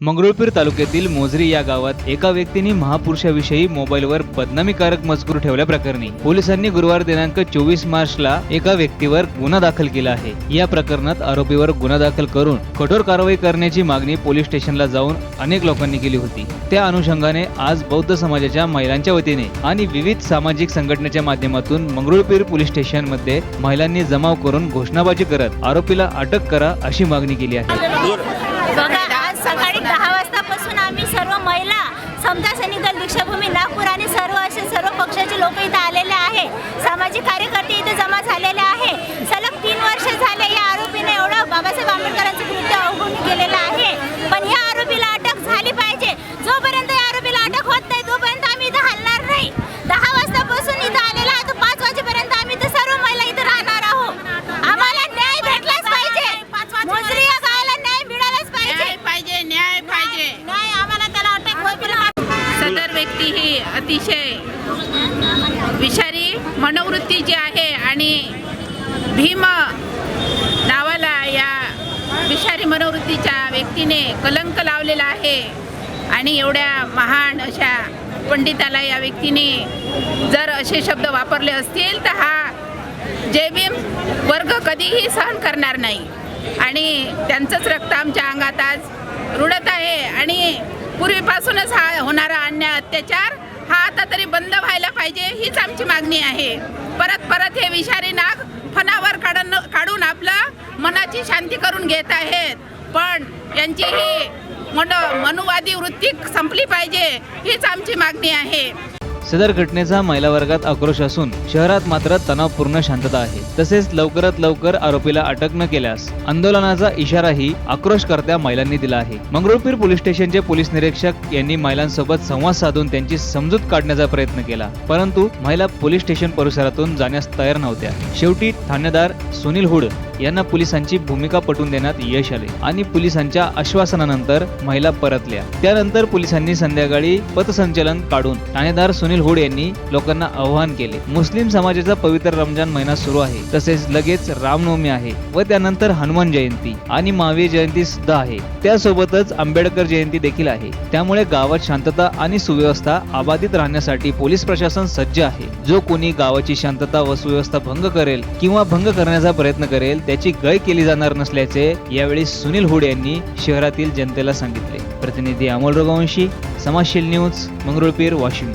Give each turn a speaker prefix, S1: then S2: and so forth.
S1: मंगरुळपीर तालुक्यातील मोजरी या गावात एका व्यक्तीने महापुरुषाविषयी मोबाईलवर बदनामीकारक मजकूर ठेवल्याप्रकरणी पोलिसांनी गुरुवार दिनांक चोवीस मार्चला एका व्यक्तीवर गुन्हा दाखल केला आहे. या प्रकरणात आरोपीवर गुन्हा दाखल करून कठोर कारवाई करण्याची मागणी पोलीस स्टेशनला जाऊन अनेक लोकांनी केली होती. त्या अनुषंगाने आज बौद्ध समाजाच्या महिलांच्या वतीने आणि विविध सामाजिक संघटनेच्या माध्यमातून मंगरुळपीर पोलीस स्टेशनमध्ये महिलांनी जमाव करून घोषणाबाजी करत आरोपीला अटक करा अशी मागणी केली आहे.
S2: दीक्षाभूमी नागपूर आणि सर्व असे सर्व पक्षाचे लोक इथं आलेले आहे सामाजिक कार्यकर्ते इथे जमा झालेले आहे सलग तीन वर्ष झाले या आरोपीने एवढं बाबासाहेब आंबेडकरांचं कृत्य अवगुणी केलेलं आहे पण या आरोपीला अटक झाली पाहिजे जोपर्यंत या आरोपीला अटक होत नाही तोपर्यंत आम्ही इथं हलणार नाही दहा वाजतापासून इथं आलेला आहे तो पाच वाजेपर्यंत आम्ही इथं सर्व महिला इथं राहणार आहोत आम्हाला न्याय भेटलाच पाहिजे मोजरी या गावाला न्याय मिळालाच पाहिजे
S3: न्याय पाहिजे न्याय पाहिजे
S2: नाही आम्हाला त्याला अटक होईपर्यंत
S3: सदर व्यक्ती ही अतिशय विषारी मनोवृत्ती जी आहे आणि भीम नावाला या विषारी मनोवृत्तीच्या व्यक्तीने कलंक लावलेला आहे आणि एवढ्या महान अशा पंडिताला या व्यक्तीने जर असे शब्द वापरले असतील तर हा जयभीम वर्ग कधीही सहन करणार नाही. आणि त्यांचंच रक्त आमच्या अंगात आज रुडत आहे आणि पूर्वीपासूनच हा होणारा अन्याय अत्याचार हा आता तरी बंद व्हायला पाहिजे हीच आमची मागणी आहे. परत परत हे विषारी नाग फणावर काढून काढून आपलं मनाची शांती करून घेत आहेत. पण यांची ही मन मनुवादी वृत्ती संपली पाहिजे हीच आमची मागणी आहे.
S1: सदर घटनेचा महिला वर्गात आक्रोश असून शहरात मात्र तणावपूर्ण शांतता आहे. तसेच लवकरात लवकर आरोपीला अटक न केल्यास आंदोलनाचा इशाराही आक्रोशकर्त्या महिलांनी दिला आहे. मंगरुळपीर पोलीस स्टेशनचे पोलीस निरीक्षक यांनी महिलांसोबत संवाद साधून त्यांची समजूत काढण्याचा प्रयत्न केला. परंतु महिला पोलीस स्टेशन परिसरातून जाण्यास तयार नव्हत्या. शेवटी ठाणेदार सुनील हुड यांना पोलिसांची भूमिका पटवून देण्यात यश आले आणि पोलिसांच्या आश्वासनानंतर महिला परतल्या. त्यानंतर पोलिसांनी संध्याकाळी पथसंचलन काढून ठाणेदार सुनील हुड यांनी लोकांना आवाहन केले. मुस्लिम समाजाचा पवित्र रमजान महिना सुरू आहे. तसेच लगेच रामनवमी आहे व त्यानंतर हनुमान जयंती आणि महावीर जयंती सुद्धा आहे. त्यासोबतच आंबेडकर जयंती देखील आहे. त्यामुळे गावात शांतता आणि सुव्यवस्था अबाधित राहण्यासाठी पोलीस प्रशासन सज्ज आहे. जो कोणी गावाची शांतता व सुव्यवस्था भंग करेल किंवा भंग करण्याचा प्रयत्न करेल त्याची गय केली जाणार नसल्याचे यावेळी सुनील हुड यांनी शहरातील जनतेला सांगितले. प्रतिनिधी अमोल रघुवंशी समाजशील न्यूज मंगरुळपीर वाशिम.